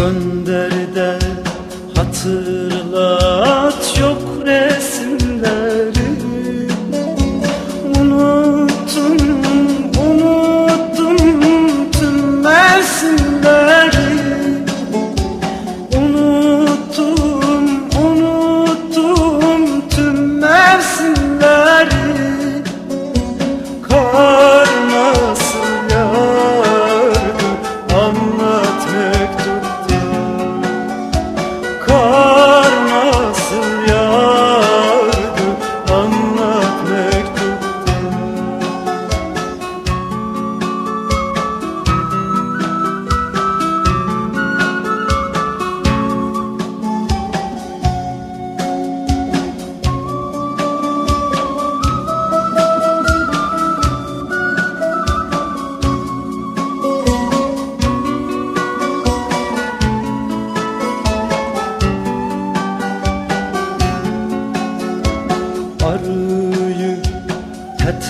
gönder de hatırla.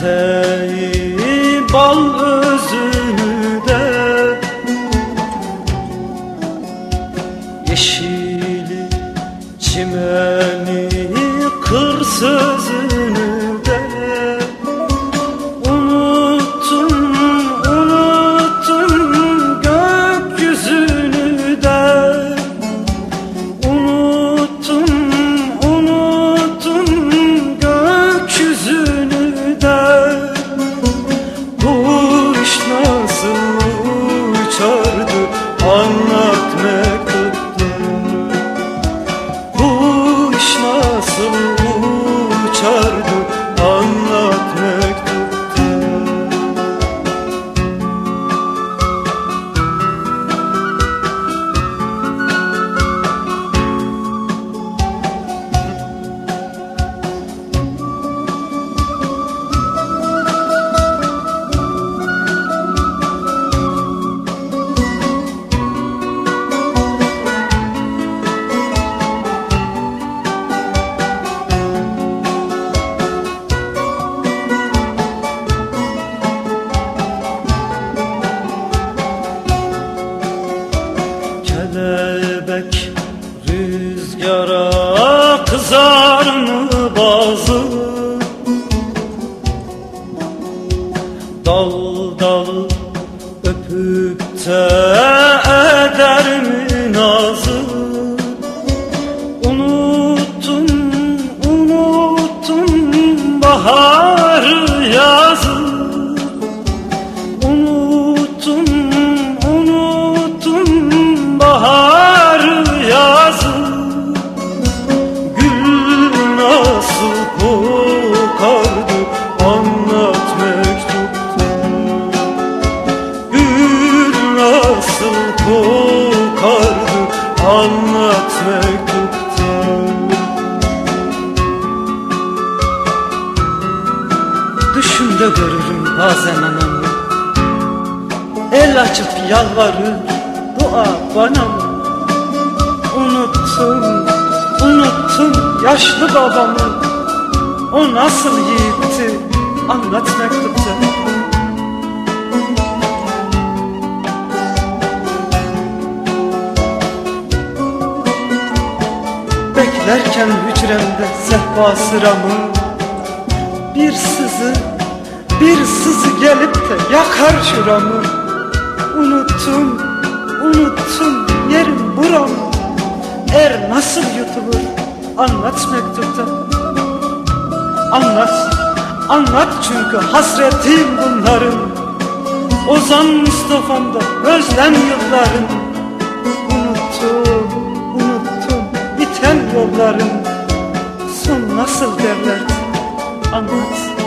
Çileği bal özünü de one kokardı anlat mektupta Gül nasıl kokardı anlat mektupta Düşümde görürüm bazen anamı. El açıp yalvarır dua bana mı? Unuttum, unuttum yaşlı babamı O nasıl yiğitti? Anlat mektupta. Beklerken hücremde sehpa sıramı. Bir sızı, bir sızı gelip de yakar şuramı Anlat, anlat çünkü hasretim bunların. Ozan Mustafa'mda özlem yılların. Unuttum, unuttum biten yolların. Son nasıl derlerdi anlat